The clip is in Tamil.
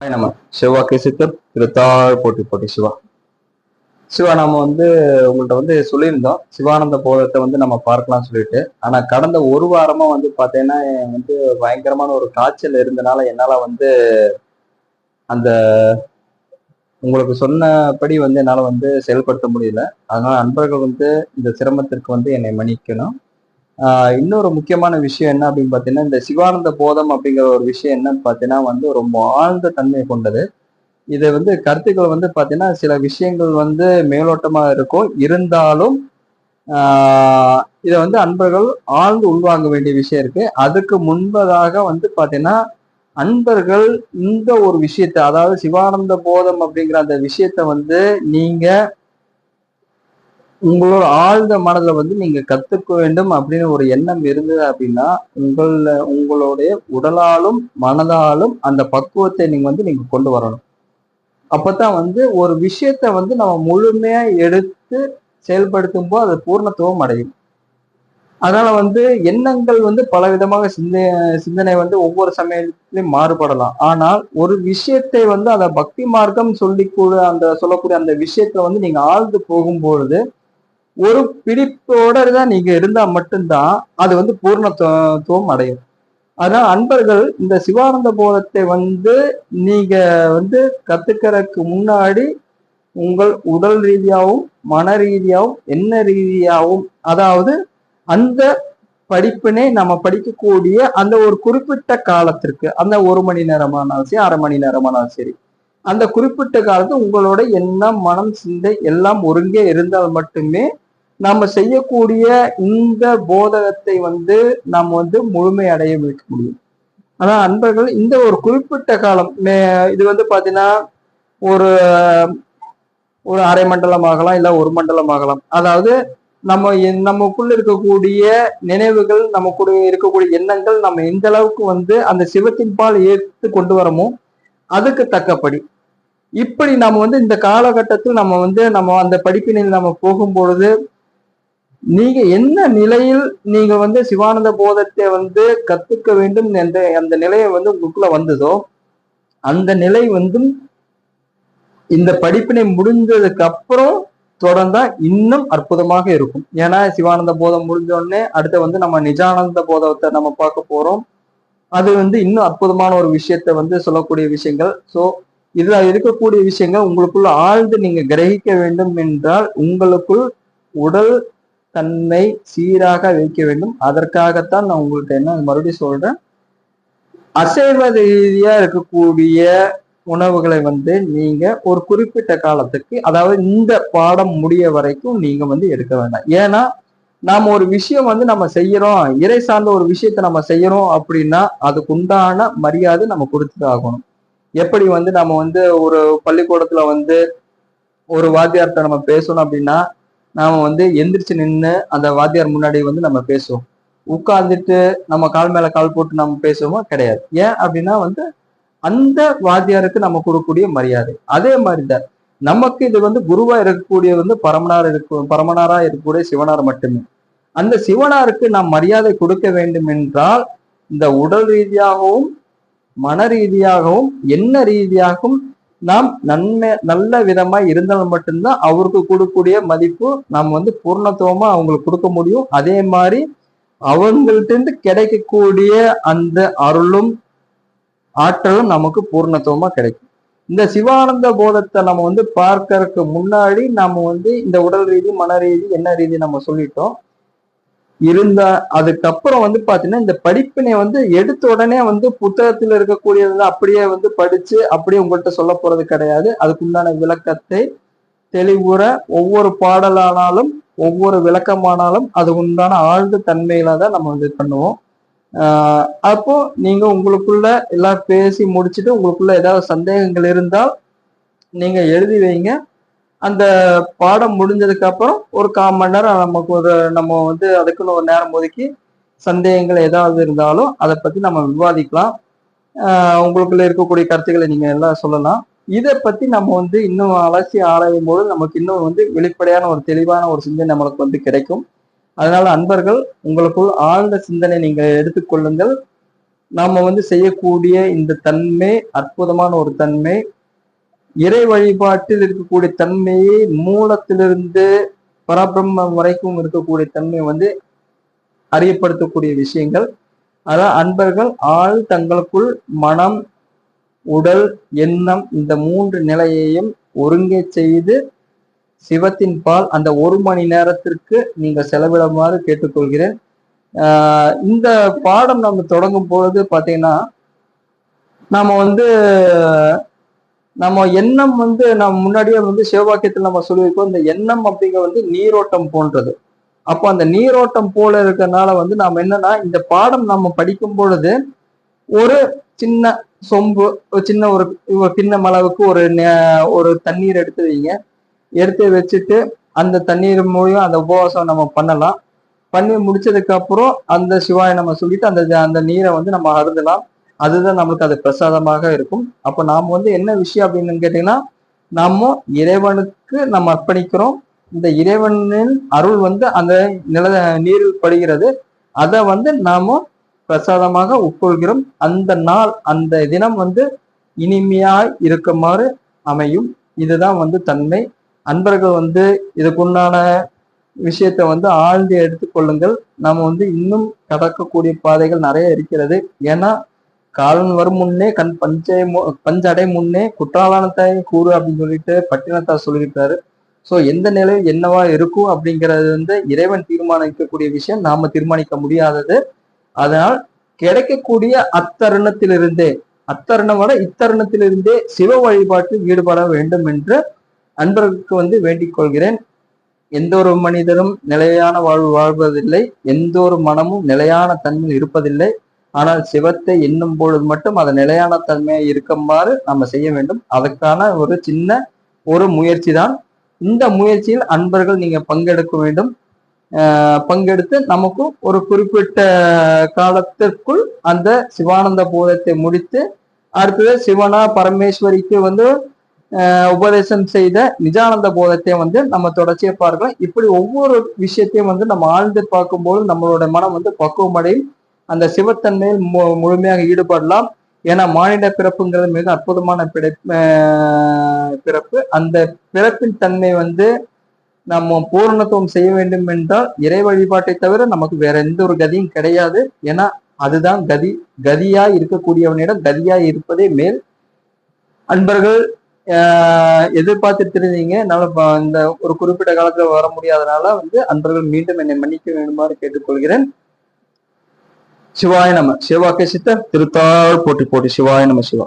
நம்ம சிவா கேசித்தர் திருத்தாள் போட்டி போட்டி சிவா. சிவா நம்ம வந்து உங்கள்கிட்ட வந்து சொல்லியிருந்தோம். சிவானந்த போதத்தை வந்து நம்ம பார்க்கலாம் சொல்லிட்டு. ஆனா கடந்த ஒரு வாரமா வந்து பாத்தீங்கன்னா வந்து பயங்கரமான ஒரு காய்ச்சல் இருந்தனால என்னால வந்து அந்த உங்களுக்கு சொன்னபடி வந்து என்னால வந்து செயல்படுத்த முடியல. அதனால நண்பர்கள் வந்து இந்த சிரமத்திற்கு வந்து என்னை மன்னிக்கணும். இன்னொரு முக்கியமான விஷயம் என்ன அப்படின்னு பார்த்தீங்கன்னா இந்த சிவானந்த போதம் அப்படிங்கிற ஒரு விஷயம் என்னன்னு பார்த்தீங்கன்னா வந்து ரொம்ப ஆழ்ந்த தன்மை கொண்டது. இது வந்து கருத்துக்கள் வந்து பார்த்தீங்கன்னா சில விஷயங்கள் வந்து மேலோட்டமா இருக்கும். இருந்தாலும் ஆஹ் இதை வந்து அன்பர்கள் ஆழ்ந்து உள்வாங்க வேண்டிய விஷயம் இருக்கு. அதுக்கு முன்பதாக வந்து பார்த்தீங்கன்னா அன்பர்கள் இந்த ஒரு விஷயத்தை அதாவது சிவானந்த போதம் அப்படிங்கிற அந்த விஷயத்த வந்து நீங்க உங்களோட ஆழ்ந்த மனதில் வந்து நீங்கள் கற்றுக்க வேண்டும் அப்படின்னு ஒரு எண்ணம் இருந்தது அப்படின்னா உங்கள உங்களுடைய உடலாலும் மனதாலும் அந்த பக்குவத்தை நீங்கள் வந்து நீங்கள் கொண்டு வரணும். அப்பதான் வந்து ஒரு விஷயத்த வந்து நம்ம முழுமையாக எடுத்து செயல்படுத்தும் போது அது பூர்ணத்துவம் அடையும். அதனால வந்து எண்ணங்கள் வந்து பல விதமாக சிந்தனை சிந்தனை வந்து ஒவ்வொரு சமயத்திலையும் மாறுபடலாம். ஆனால் ஒரு விஷயத்தை வந்து அந்த பக்தி மார்க்கம் சொல்லிக்கூட அந்த சொல்லக்கூடிய அந்த விஷயத்த வந்து நீங்க ஆழ்ந்து போகும்பொழுது ஒரு பிடிப்போட தான் நீங்க இருந்தா மட்டும்தான் அது வந்து பூர்ணத்துவம் அடையும். அதனால அன்பர்கள் இந்த சிவானந்த போதத்தை வந்து நீங்க வந்து கத்துக்கிறதுக்கு முன்னாடி உங்கள் உடல் ரீதியாகவும் மன ரீதியாகவும் என்ன ரீதியாகவும் அதாவது அந்த படிப்பினை நம்ம படிக்கக்கூடிய அந்த ஒரு குறிப்பிட்ட காலத்திற்கு அந்த ஒரு மணி நேரமானாலும் சரி அரை மணி நேரமானாலும் சரி அந்த குறிப்பிட்ட காலத்து உங்களோட எண்ணம் மனம் சிந்தை எல்லாம் ஒருங்கே இருந்தால் மட்டுமே நம்ம செய்யக்கூடிய இந்த போதகத்தை வந்து நாம் வந்து முழுமை அடைய வைக்க முடியும். ஆனா அன்பர்கள் இந்த ஒரு குறிப்பிட்ட காலம் இது வந்து பாத்தீங்கன்னா ஒரு ஒரு அரை மண்டலம் ஆகலாம் இல்ல ஒரு மண்டலம் ஆகலாம். அதாவது நம்ம நமக்குள்ள இருக்கக்கூடிய நினைவுகள் நம்ம இருக்கக்கூடிய எண்ணங்கள் நம்ம எந்த அளவுக்கு வந்து அந்த சிவத்தின் பால் ஏற்று கொண்டு வரமோ அதுக்கு தக்கபடி. இப்படி நம்ம வந்து இந்த காலகட்டத்தில் நம்ம வந்து நம்ம அந்த படிப்பினில் நம்ம போகும்பொழுது நீங்க என்ன நிலையில் நீங்க வந்து சிவானந்த போதத்தை வந்து கத்துக்க வேண்டும் என்ற அந்த நிலையை வந்து உங்களுக்குள்ள வந்ததோ அந்த நிலை வந்து இந்த படிப்பினை முடிஞ்சதுக்கு அப்புறம் தொடர்ந்தா இன்னும் அற்புதமாக இருக்கும். ஏன்னா சிவானந்த போதம் முடிஞ்ச உடனே அடுத்து வந்து நம்ம நிஜானந்த போதத்தை நம்ம பார்க்க போறோம். அது வந்து இன்னும் அற்புதமான ஒரு விஷயத்த வந்து சொல்லக்கூடிய விஷயங்கள். ஸோ இதுல இருக்கக்கூடிய விஷயங்கள் உங்களுக்குள்ள ஆழ்ந்து நீங்க கிரகிக்க வேண்டும் என்றால் உங்களுக்குள் உடல் தன்மை சீராக வைக்க வேண்டும். அதற்காகத்தான் நான் உங்கள்கிட்ட என்ன மறுபடியும் சொல்றேன். அசைவ ரீதியா இருக்கக்கூடிய உணவுகளை வந்து நீங்க ஒரு குறிப்பிட்ட காலத்துக்கு அதாவது இந்த பாடம் முடிய வரைக்கும் நீங்க வந்து எடுக்க வேண்டாம். ஏன்னா நாம ஒரு விஷயம் வந்து நம்ம செய்யறோம் இறை சார்ந்த ஒரு விஷயத்த நம்ம செய்யறோம் அப்படின்னா அதுக்கு உண்டான மரியாதை நம்ம கொடுத்துட்டு ஆகணும். எப்படி வந்து நம்ம வந்து ஒரு பள்ளிக்கூடத்துல வந்து ஒரு வாத்தியார்கிட்ட நம்ம பேசணும் அப்படின்னா நாம வந்து எந்திரிச்சு நின்று அந்த வாத்தியார் முன்னாடி வந்து நம்ம பேசுவோம். உட்கார்ந்துட்டு நம்ம கால் மேல கால் போட்டு நம்ம பேசுவோமோ? கிடையாது. ஏன் அப்படின்னா வந்து அந்த வாத்தியாருக்கு நம்ம கொடுக்கக்கூடிய மரியாதை. அதே மாதிரிதான் நமக்கு இது வந்து குருவா இருக்கக்கூடிய வந்து பரமனார் இருக்க பரமனாரா இருக்கக்கூடிய சிவனார் மட்டுமே. அந்த சிவனாருக்கு நாம் மரியாதை கொடுக்க வேண்டும் என்றால் இந்த உடல் ரீதியாகவும் மன ரீதியாகவும் என்ன ரீதியாகவும் நாம் நன்மை நல்ல விதமா இருந்தால் மட்டும்தான் அவருக்கு கொடுக்கக்கூடிய மதிப்பு நாம் வந்து பூர்ணத்துவமா அவங்களுக்கு கொடுக்க முடியும். அதே மாதிரி அவங்கள்ட்டிருந்து கிடைக்கக்கூடிய அந்த அருளும் ஆற்றலும் நமக்கு பூர்ணத்துவமா கிடைக்கும். இந்த சிவானந்த போதத்தை நம்ம வந்து பார்க்கறதுக்கு முன்னாடி நம்ம வந்து இந்த உடல் ரீதி மன ரீதி என்ன ரீதி நம்ம சொல்லிட்டோம். இருந்த அதுக்கப்புறம் வந்து பாத்தீங்கன்னா இந்த படிப்பினை வந்து எடுத்த உடனே வந்து புத்தகத்துல இருக்கக்கூடியது அப்படியே வந்து படிச்சு அப்படியே உங்கள்கிட்ட சொல்ல போறது கிடையாது. அதுக்குண்டான விளக்கத்தை தெளிவுற ஒவ்வொரு பாடலானாலும் ஒவ்வொரு விளக்கமானாலும் அது உண்டான ஆழ்ந்த தன்மையில தான் நம்ம இது பண்ணுவோம். அப்போ நீங்க உங்களுக்குள்ள எல்லாம் பேசி முடிச்சுட்டு உங்களுக்குள்ள ஏதாவது சந்தேகங்கள் இருந்தால் நீங்க எழுதி வைங்க. அந்த பாடம் முடிஞ்சதுக்கு அப்புறம் ஒரு கால் மணி நேரம் நமக்கு ஒரு நம்ம வந்து அதுக்குன்னு ஒரு நேரம் ஒதுக்கி சந்தேகங்கள் ஏதாவது இருந்தாலும் அதை பத்தி நம்ம விவாதிக்கலாம். உங்களுக்குள்ள இருக்கக்கூடிய கருத்துக்களை நீங்க எல்லாம் சொல்லலாம். இதை பத்தி நம்ம வந்து இன்னும் அலசி ஆராயும் போது நமக்கு இன்னும் வந்து வெளிப்படையான ஒரு தெளிவான ஒரு சிந்தனை நம்மளுக்கு வந்து கிடைக்கும். அதனால அன்பர்கள் உங்களுக்குள் ஆழ்ந்த சிந்தனை நீங்கள் எடுத்துக்கொள்ளுங்கள் நாம வந்து செய்யக்கூடிய இந்த தன்மை அற்புதமான ஒரு தன்மை இறை வழிபாட்டில் இருக்கக்கூடிய தன்மையை மூலத்திலிருந்து பரபிரம்மம் வரைக்கும் இருக்கக்கூடிய தன்மை வந்து அறியப்படுத்தக்கூடிய விஷயங்கள். அதான் அன்பர்கள் ஆள் தங்களுக்குள் மனம் உடல் எண்ணம் இந்த மூன்று நிலையையும் ஒருங்கே செய்து சிவத்தின் பால் அந்த ஒரு மணி நேரத்திற்கு நீங்கள் செலவிடுமாறு கேட்டுக்கொள்கிறேன். இந்த பாடம் நம்ம தொடங்கும் பொழுது பார்த்தீங்கன்னா நம்ம வந்து நம்ம எண்ணம் வந்து நம்ம முன்னாடியே வந்து சிவவாக்கியத்தில் நம்ம சொல்லியிருக்கோம் இந்த எண்ணம் அப்படிங்கிற வந்து நீரோட்டம் போன்றது. அப்போ அந்த நீரோட்டம் போல இருக்கிறதுனால வந்து நாம் என்னன்னா இந்த பாடம் நம்ம படிக்கும் பொழுது ஒரு சின்ன சொம்பு ஒரு சின்ன ஒரு கிண்ணம் அளவுக்கு ஒரு ஒரு தண்ணீர் எடுத்து வைங்க. எடுத்து வச்சுட்டு அந்த தண்ணீர் மூலியம் அந்த உபவாசம் நம்ம பண்ணலாம். பண்ணி முடிச்சதுக்கு அப்புறம் அந்த சிவாயை நம்ம சொல்லிட்டு அந்த அந்த நீரை வந்து நம்ம அருந்தலாம். அதுதான் நம்மளுக்கு அது பிரசாதமாக இருக்கும். அப்போ நாம வந்து என்ன விஷயம் அப்படின்னு கேட்டீங்கன்னா நம்ம இறைவனுக்கு நம்ம அர்ப்பணிக்கிறோம். இந்த இறைவனின் அருள் வந்து அந்த நில நீரில் படுகிறது. அதை வந்து நாம பிரசாதமாக உட்கொள்கிறோம். அந்த நாள் அந்த தினம் வந்து இனிமையாய் இருக்குமாறு அமையும். இதுதான் வந்து தன்மை. அன்பர்கள் வந்து இதுக்குண்டான விஷயத்தை வந்து ஆழ்ந்து எடுத்துக்கொள்ளுங்கள் நம்ம வந்து இன்னும் கடக்கக்கூடிய பாதைகள் நிறைய இருக்கிறது. ஏன்னா காலன் வரும் முன்னே கண் பஞ்சை மு- பஞ்சடை முன்னே குற்றாலானத்தை கூறு அப்படின்னு சொல்லிட்டு பட்டினத்தார் சொல்லியிருக்காரு ஸோ எந்த நிலையில் என்னவா இருக்கும் அப்படிங்கிறது வந்து இறைவன் தீர்மானிக்கக்கூடிய விஷயம். நாம தீர்மானிக்க முடியாதது. அதனால் கிடைக்கக்கூடிய அத்தருணத்திலிருந்தே அத்தருணம் இத்தருணத்திலிருந்தே சிவ வழிபாட்டில் ஈடுபட வேண்டும் என்று அன்பர்களுக்கு வந்து வேண்டிக் கொள்கிறேன். எந்த ஒரு மனிதரும் நிலையான வாழ்வு வாழ்வதில்லை. எந்த ஒரு மனமும் நிலையான தன்மையில் இருப்பதில்லை. ஆனால் சிவத்தை எண்ணும் பொழுது மட்டும் அதை நிலையான தன்மையை இருக்குமாறு நம்ம செய்ய வேண்டும். அதற்கான ஒரு சின்ன ஒரு முயற்சி தான் இந்த முயற்சியில் அன்பர்கள் நீங்க பங்கெடுக்க வேண்டும். பங்கெடுத்து நமக்கும் ஒரு குறிப்பிட்ட காலத்திற்குள் அந்த சிவானந்த பூதத்தை முடித்து அடுத்தது சிவனா பரமேஸ்வரிக்கு வந்து உபதேசம் செய்த நிஜானந்த போதத்தை வந்து நம்ம தொடர்ச்சியை பார்க்கலாம். இப்படி ஒவ்வொரு விஷயத்தையும் வந்து நம்ம ஆழ்ந்து பார்க்கும்போது நம்மளோட மனம் வந்து பக்குவமடையும் அந்த சிவத்தன்மையில் மு- முழுமையாக ஈடுபடலாம். ஏன்னா மானிட பிறப்புங்கிறது மிக அற்புதமான பிடை பிறப்பு. அந்த பிறப்பின் தன்மை வந்து நம்ம பூரணத்துவம் செய்ய வேண்டும் என்றால் இறை வழிபாட்டை தவிர நமக்கு வேற எந்த ஒரு கதியும் கிடையாது. ஏன்னா அதுதான் கதி. கதியாய் இருக்கக்கூடியவனிடம் கதியாய் இருப்பதே மேல். அன்பர்கள் எதிர்பார்த்துட்டு இருந்தீங்க. என்னால இந்த ஒரு குறிப்பிட்ட காலத்துல வர முடியாதனால வந்து அன்பர்கள் மீண்டும் என்னை மன்னிக்க வேண்டுமாறு கேட்டுக்கொள்கிறேன். சிவாய நம. சிவாக்கே சித்தர் திருத்தாள் போட்டி போட்டி சிவாய நம சிவா.